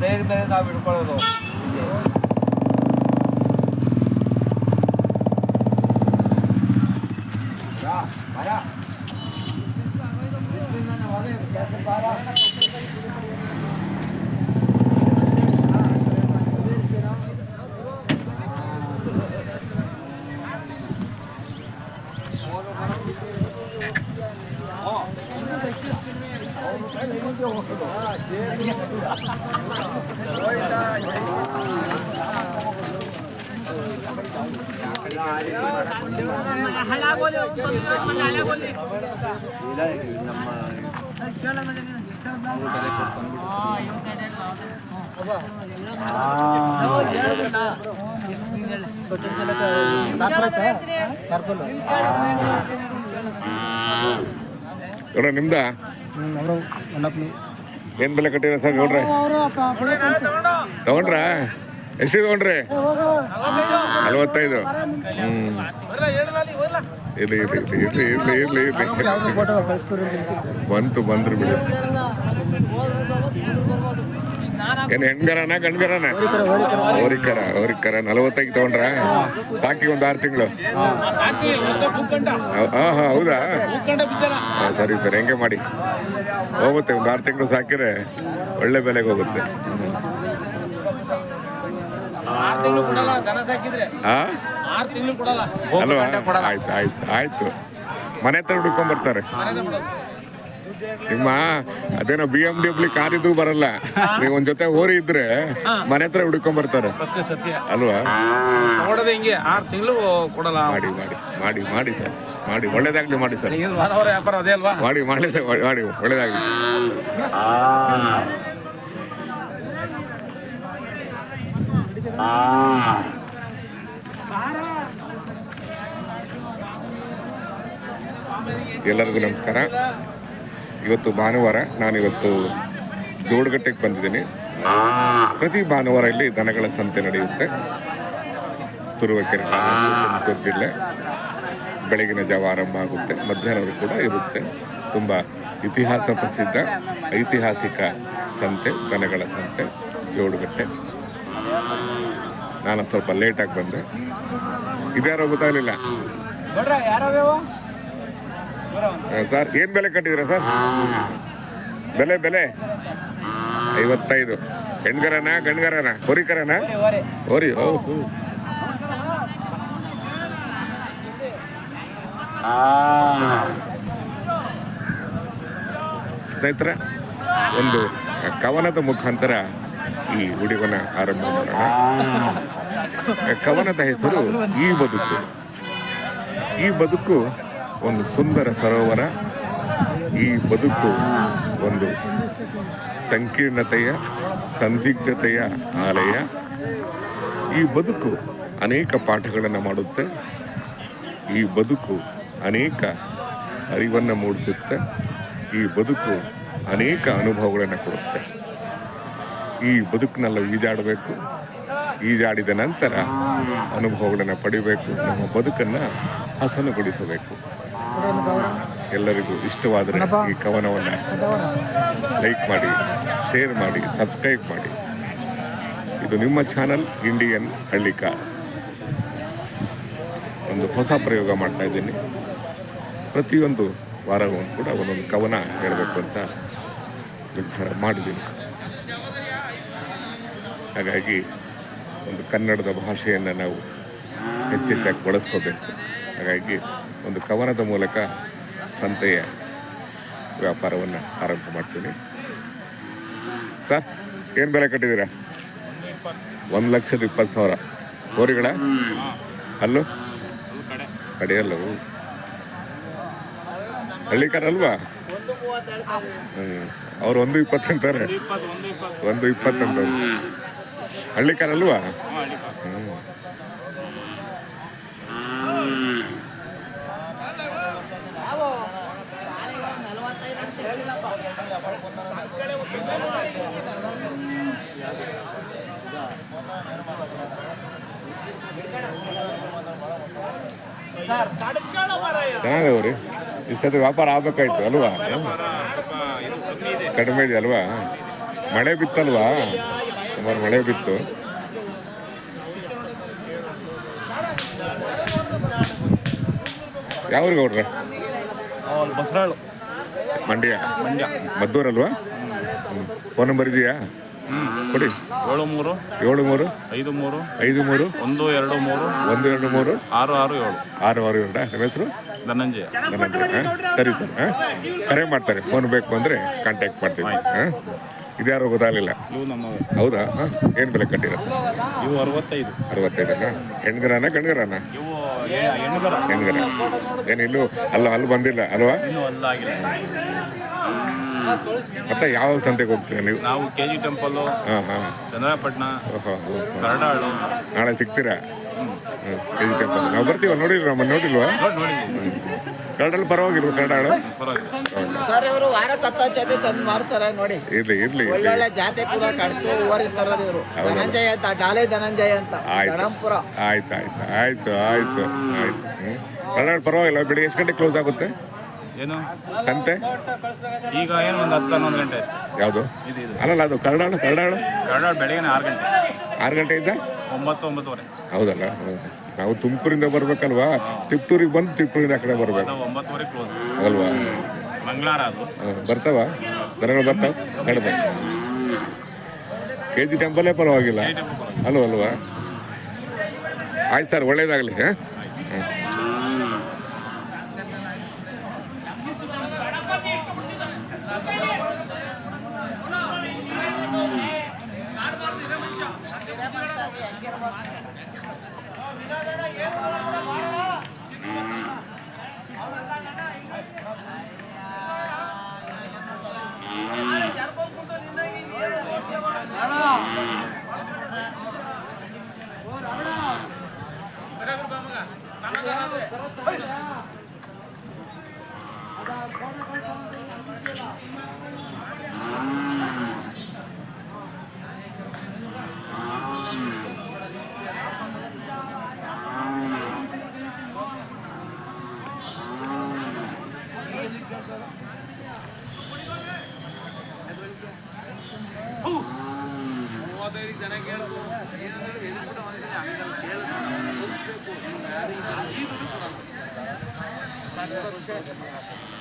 ಧೈರ್ಯ ಧೈರ್ಯದ ನಾವು ಹಿಡ್ಕೊಳ್ಳೋದು ಗೌಡ್ರ ನಿಮ್ದ ಏನ್ ಬೆಲೆ ಕಟ್ಟಿರ ಸರ್ ಗೌಡ್ರೆ ತಗೊಂಡ್ರ ಎಷ್ಟು ತಗೊಂಡ್ರಿ? ನಲವತ್ತೈದು. ಇರಲಿ, ಇರ್ಲಿ ಇರ್ಲಿ ಇರ್ಲಿ ಇರ್ಲಿ ಇರ್ಲಿ ಬಂತು, ಬಂದ್ರು ಬಿಡಿ. ಏನು ಹೆಣ್ಗರನ, ಗಂಡ್ಗರನ? ಓರಿಕರ ಓರಿಕರ ನಲವತ್ತೈದು ತಗೊಂಡ್ರ? ಸಾಕಿ ಒಂದ್ ಆರು ತಿಂಗಳು. ಹಾ ಹಾ ಹೌದಾ? ಸರಿ ಸರಿ, ಹೆಂಗೆ ಮಾಡಿ. ಹೋಗುತ್ತೆ, ಒಂದು ಆರು ತಿಂಗಳು ಸಾಕಿದ್ರೆ ಒಳ್ಳೆ ಬೆಲೆಗೆ ಹೋಗುತ್ತೆ ಆರು ತಿಂಗಳು ಕೊಡಲ್ಲ ದನ ಸಾಕಿದ್ರೆ ಆ ಆರು ತಿಂಗಳು ಕೊಡಲ್ಲ ಅಲ್ವಾ ಆಯ್ತು ಆಯ್ತು ಆಯ್ತು. ಮನೆ ಹತ್ರ ಹುಡ್ಕೊಂಡ್ ಬರ್ತಾರೆ ನಿಮ್ಮ ಅದೇನೋ ಬಿ ಎಂ ಡಬ್ಲ್ಯೂ ಕಾರ್ ಇದ್ರು ಬರಲ್ಲ. ನೀವು ಒಂದ್ ಜೊತೆ ಓರಿ ಇದ್ರೆ ಮನೆ ಹತ್ರ ಹುಡ್ಕೊಂಡ್ ಬರ್ತಾರೆ ಸತ್ಯ ಸತ್ಯ. ಅಲ್ವಾ? ನೋಡೋದು ಹಿಂಗೆ ಆರು ತಿಂಗಳು ಕೊಡಲ್ಲ. ಮಾಡಿ ಮಾಡಿ ಮಾಡಿ ಮಾಡಿ ಸರ್. ಮಾಡಿ ಒಳ್ಳೇದಾಗ್ಲಿ ಮಾಡಿ ಸರ್. ವ್ಯಾಪಾರ ಅದೇ ಅಲ್ವಾ? ಮಾಡಿ ಮಾಡಿ ಮಾಡಿ ಒಳ್ಳೇದಾಗ್ಲಿ. ಎಲ್ಲರಿಗೂ ನಮಸ್ಕಾರ. ಇವತ್ತು ಭಾನುವಾರ ನಾನು ಇವತ್ತು ಜೋಡಗಟ್ಟೆಗೆ ಬಂದಿದ್ದೀನಿ. ಪ್ರತಿ ಭಾನುವಾರ ಇಲ್ಲಿ ದನಗಳ ಸಂತೆ ನಡೆಯುತ್ತೆ. ತುರುವಕೆರೆ ತುಮಕೂರು ಜಿಲ್ಲೆ. ಬೆಳಗಿನ ಜಾವ ಆರಂಭ ಆಗುತ್ತೆ. ಮಧ್ಯಾಹ್ನವರೆಗೂ ಕೂಡ ಇರುತ್ತೆ. ತುಂಬ ಇತಿಹಾಸ ಪ್ರಸಿದ್ಧ ಐತಿಹಾಸಿಕ ಸಂತೆ ದನಗಳ ಸಂತೆ ಜೋಡುಗಟ್ಟೆ. ನಾನು ಸ್ವಲ್ಪ ಲೇಟಾಗಿ ಬಂದೆ. ಇದ್ಯಾರೋ ಗೊತ್ತಾಗಲಿಲ್ಲ ಸರ್ ಏನು ಬೆಲೆ ಕಟ್ಟಿದ್ದೀರಾ ಸರ್ ಬೆಲೆ ಬೆಲೆ? ಐವತ್ತೈದು. ಹೆಣ್ಗರನ ಗಂಡ್ಗರನ? ಹೊರಿಕರನ ಹೊರಿ ಓ ಸ್ನೇಹಿತರೆ ಒಂದು ಕವನದ ಮುಖಾಂತರ ಈ ಉಡಿವನ ಆರಂಭ ಮಾಡೋಣ. ಕವನದ ಹೆಸರು ಈ ಬದುಕು. ಈ ಬದುಕು ಒಂದು ಸುಂದರ ಸರೋವರ. ಈ ಬದುಕು ಒಂದು ಸಂಕೀರ್ಣತೆಯ, ಸಂದಿಗ್ಧತೆಯ ಆಲಯ. ಈ ಬದುಕು ಅನೇಕ ಪಾಠಗಳನ್ನು ಮಾಡುತ್ತೆ. ಈ ಬದುಕು ಅನೇಕ ಅರಿವನ್ನು ಮೂಡಿಸುತ್ತೆ. ಈ ಬದುಕು ಅನೇಕ ಅನುಭವಗಳನ್ನು ಕೊಡುತ್ತೆ. ಈ ಬದುಕಿನಲ್ಲ ಈಜಾಡಬೇಕು ಈಜಾಡಿದ ನಂತರ ಅನುಭವಗಳನ್ನು ಪಡಿಬೇಕು ನಮ್ಮ ಬದುಕನ್ನು ಹಸನುಗೊಳಿಸಬೇಕು. ಎಲ್ಲರಿಗೂ ಇಷ್ಟವಾದರೆ ಈ ಕವನವನ್ನು ಲೈಕ್ ಮಾಡಿ ಶೇರ್ ಮಾಡಿ ಸಬ್ಸ್ಕ್ರೈಬ್ ಮಾಡಿ. ಇದು ನಿಮ್ಮ ಚಾನಲ್ ಇಂಡಿಯನ್ ಹಳ್ಳಿಕಾರ್ ಒಂದು ಹೊಸ ಪ್ರಯೋಗ ಮಾಡ್ತಾ ಇದ್ದೀನಿ. ಪ್ರತಿಯೊಂದು ವಾರವೂ ಕೂಡ ಒಂದೊಂದು ಕವನ ಹೇಳಬೇಕು ಅಂತ ನಿರ್ಧಾರ ಮಾಡಿದ್ದೀನಿ. ಹಾಗಾಗಿ ಒಂದು ಕನ್ನಡದ ಭಾಷೆಯನ್ನು ನಾವು ಹೆಚ್ಚೆಚ್ಚಾಗಿ ಬಳಸ್ಕೋಬೇಕು. ಹಾಗಾಗಿ ಒಂದು ಕವನದ ಮೂಲಕ ಸಂತೆಯ ವ್ಯಾಪಾರವನ್ನು ಆರಂಭ ಮಾಡ್ತೀನಿ. ಸರ್, ಏನು ಬೆಲೆ ಕಟ್ಟಿದ್ದೀರಾ? ಒಂದು ಲಕ್ಷದ ಇಪ್ಪತ್ತು ಸಾವಿರ. ಹೋರಿಗಳ ಅಲ್ಲೂ ಕಡೆಯಲ್ಲವು ಕಡೆ ಅಲ್ವಾ? ಹ್ಞೂ ಅವ್ರು ಒಂದು ಇಪ್ಪತ್ತು ಅಂತಾರೆ. ಒಂದು ಇಪ್ಪತ್ತು ಅಂತಾರೆ ಹಳ್ಳಿಕಾರ ಅಲ್ವಾ ಹ್ಮ್ ಚೆನ್ನಾಗಿದೆ ಅವ್ರಿ. ಇಷ್ಟೊತ್ತು ವ್ಯಾಪಾರ ಆಗ್ಬೇಕಾಯ್ತು ಅಲ್ವಾ? ಕಡಿಮೆ ಇದೆ ಅಲ್ವಾ? ಮಳೆ ಬಿತ್ತಲ್ವಾ? ಸುಮಾರು ಮಳೆ ಬಿತ್ತು. ಯಾವ ಗೌಡ್ರೆ ಬಸರಾಳು. ಮಂಡ್ಯ? ಮಂಡ್ಯ. ಮದ್ದೂರಲ್ವಾ? ಫೋನ್ ನಂಬರ್ ಇದೆಯಾ? ಕೊಡಿ. ಏಳು ಮೂರು ಏಳು ಮೂರು ಐದು ಮೂರು ಐದು ಮೂರು ಒಂದು ಎರಡು ಮೂರು ಒಂದು ಎರಡು ಮೂರು ಆರು ಆರು ಏಳು. ಆರು ಆರು ನಿಮ್ಮ ಹೆಸರು? ಧನಂಜಯ. ಧನಂಜಯ. ಹಾಂ? ಸರಿ ಸರ್. ಹಾಂ? ಕರೆ ಮಾಡ್ತಾರೆ. ಫೋನ್ ಬೇಕು ಅಂದರೆ ಕಾಂಟ್ಯಾಕ್ಟ್ ಮಾಡ್ತೀವಿ. ಹಾಂ? ಇದ್ಯಾರೋ ಗೊತ್ತಾಗಲಿಲ್ಲ ಇವು ನಮ್ಮವೇ ಹೌದಾ? ಹಾಂ? ಏನು ಬೆಲೆ ಕಟ್ಟಿರೋ ಇವು ಅರವತ್ತೈದು. ಅರವತ್ತೈದನ ಹೆಣ್ಗರನ ಗಂಡ್ಗರನ? ಇವು ಏ- ಹೆಣ್ಣುಗರ ಹೆಣ್ಗರ. ಅಲ್ಲ ಅಲ್ಲಿ ಬಂದಿಲ್ಲ ಅಲ್ವಾ? ಇನ್ನೂ ಅಲ್ಲಾಗಿಲ್ಲ. ಮತ್ತೆ ಯಾವ ಸಂತೆಗೆ ಹೋಗ್ತೀರಾ ನೀವು? ನಾವು ಕೆ ಜಿ ಟೆಂಪಲ್ಲು ಹಾಂ ಹಾಂ. ಚಂದ್ರಪಟ್ಟಣ ಓಹೋ ಕರಡಾಳು. ನಾಳೆ ಸಿಗ್ತೀರಾ? ಹ್ಞೂ ನಾವು ಬರ್ತೀವ ನೋಡಿಲ್ವಾ ನಮ್ಮ ನೋಡಿಲ್ವಾ? ನೋಡಿ ನೋಡಿದ್ದೀವಿ ಕರಡಲ್ಲಿ ಪರವಾಗಿಲ್ವ ಕರಡಾಳು? ಪರವಾಗಿಲ್ಲ. ಸರ್ ಇವರು ವಾರಕ್ಕೆ ಹತ್ತ ಜಾತಿ ತಂದು ಮಾರ್ತಾರೆ ನೋಡಿ. ಇರ್ಲಿ ಇರ್ಲಿ ಒಳ್ಳೊಳ್ಳೆ ಜಾತಿ ಕೂಡ ಕಡ್ಸೋ ಊರಿಗೆ ತರೋದು ಇವರು ಧನಂಜಯ ಅಂತ ಡಾಲೆ ಧನಂಜಯ ಅಂತ ಗಣಂಪುರ ಆಯ್ತು ಆಯ್ತು ಆಯ್ತು ಆಯ್ತು ಆಯ್ತು. ಕನ್ನಡ ಪರವಾಗಿಲ್ಲ ಬೆಳಿಗ್ಗೆ ಎಷ್ಟು ಗಂಟೆ ಕ್ಲೋಸ್ ಆಗುತ್ತೆ? ಏನು? ಸಂತೆ? ಈಗ ಏನು ಒಂದು ಹತ್ತು ಹನ್ನೊಂದು ಗಂಟೆ ಅಷ್ಟೇ. ಯಾವುದು? ಅಲ್ಲಲ್ಲ ಅದು ಕನ್ನಡ ಕನ್ನಡ? ಕರಡಾಳು ಬೆಳಗ್ಗೆ ಆರು ಗಂಟೆ. ಆರು ಗಂಟೆಯಿಂದ ಒಂಬತ್ತು ಒಂಬತ್ತುವರೆ. ಹೌದಲ್ಲ ಹೌದು. ನಾವು ತುಮಕೂರಿಂದ ಬರ್ಬೇಕಲ್ವಾ? ತಿಪ್ಪೂರಿಗೆ ಬಂದು ತಿಪ್ಪೂರಿಂದ ಆ ಕಡೆ ಬರ್ಬೇಕು. ಒಂಬತ್ತುವರೆ ಕ್ಲೋಸ್ ಅಲ್ವಾ? ಮಂಗಳಾರ ಅದು. ಬರ್ತಾವ? ದನಗಳು ಬರ್ತಾವ? ಕಡಿಮೆ. ಕೆ ಜಿ ಟೆಂಪಲ್ಲೇ ಪರವಾಗಿಲ್ಲ. ಅಲ್ವ ಅಲ್ವಾ? ಆಯ್ತು ಸರ್ ಒಳ್ಳೇದಾಗಲಿ ಹಾಂ? Gracias.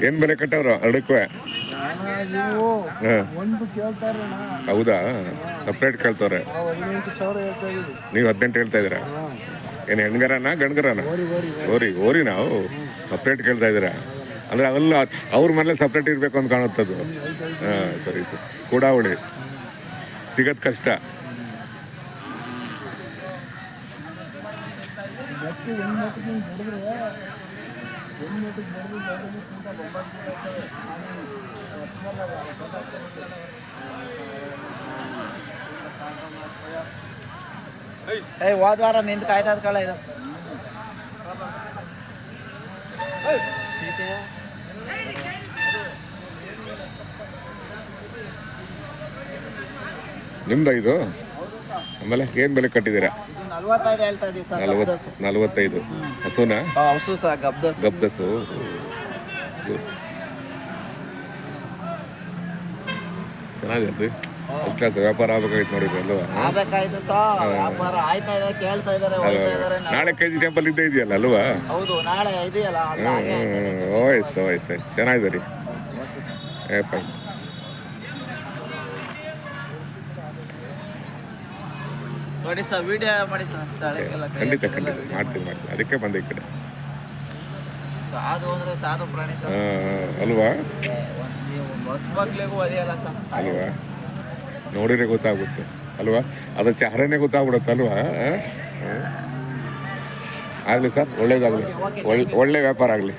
ಏನು ಬೆಲೆ ಕಟ್ಟವ್ರು ಅಡಕ್ಕವೆ ಹಾಂ ಒಂದು ಹೌದಾ? ಸಪ್ರೇಟ್ ಕೇಳ್ತವ್ರೆ. ನೀವು ಹದಿನೆಂಟು ಹೇಳ್ತಾ ಇದ್ದೀರಾ? ಏನು ಹೆಣ್ಗರನ ಗಂಡ್ಗರನ? ಓರಿ ಓರಿ ನಾವು? ಸಪ್ರೇಟ್ ಕೇಳ್ತಾ ಇದ್ದೀರಾ? ಅಂದರೆ ಅವೆಲ್ಲ ಅವ್ರ ಮನೇಲಿ ಸಪ್ರೇಟ್ ಇರಬೇಕು ಅಂತ ಕಾಣುತ್ತದು ಹಾಂ ಸರಿ ಸರಿ. ಕೂಡಾವಳಿ. ಸಿಗೋದು ಕಷ್ಟ. ಏಯ್ ಹೋದ ವಾರ ನಿಂದು ಕಾಯ್ತಾ ಕಳ ಇದು. ನಿಮ್ದ ಇದು? ಆಮೇಲೆ ಏನ್ ಬೆಲೆ ಕಟ್ಟಿದ್ದೀರಾ? ಇದು ನಲ್ವತ್ತೈದು ಹೇಳ್ತಾ ಇದೀವಿ ಸರ್ ನಲವತ್ತೈದು. ಹಸುನ? ಹಸು ಸರ್ ಗಬ್ದಸ್ ಗಬ್ದಸು ಚೆನ್ನಾಗಿದೆ ಕ್ಲಾಸ್ ವ್ಯಾಪಾರ ಆಗ್ಬೇಕಾಗಿತ್ತು ನೋಡಿದ್ರೆ ಅಲ್ವಾ ಆಗ್ಬೇಕಾಯ್ತು ಸರ್ ವ್ಯಾಪಾರ ಆಯ್ತಾ ಇದೆ ಕೇಳ್ತಾ ಇದಾರೆ ಹೋಗ್ತಾ ಇದಾರೆ ನಾಳೆ ಕೆ ಜಿ ಟೆಂಪಲ್ ಇದ್ದೇ ಇದೆಯಲ್ಲ ಅಲ್ವಾ? ಹೌದು ನಾಳೆ ಇದೆಯಲ್ಲ ಆಯ್ತು. ವಯಸ್ಸು ವಯಸ್ಸು ಚೆನ್ನಾಗಿದೆ ರೀ. ಏ ಫೈನ್ ನೋಡಿ ಸರ್ ವಿಡಿಯೋ ಮಾಡಿ ಸರ್ ಖಂಡಿತ ಖಂಡಿತ. ಮಾಡ್ತೀನಿ ಮಾಡ್ತೀನಿ. ಅದಕ್ಕೆ ಬಂದೆ ಈ ಕಡೆ. ಸಾಧು ಅಂದ್ರೆ ಸಾಧು ಪ್ರಾಣಿ ಸರ್. ಅಲ್ವಾ? ಅಲ್ವಾ? ನೋಡಿದ್ರೆ ಗೊತ್ತಾಗುತ್ತೆ. ಅಲ್ವಾ? ಅದ್ರ ಚಹರೇನೆ ಗೊತ್ತಾಗ್ಬಿಡುತ್ತೆ ಅಲ್ವಾ? ಆಗ್ಲಿ ಸರ್ ಒಳ್ಳೇದಾಗಲಿ. ಒಳ್ಳೆ ಒಳ್ಳೆ ವ್ಯಾಪಾರ ಆಗಲಿ.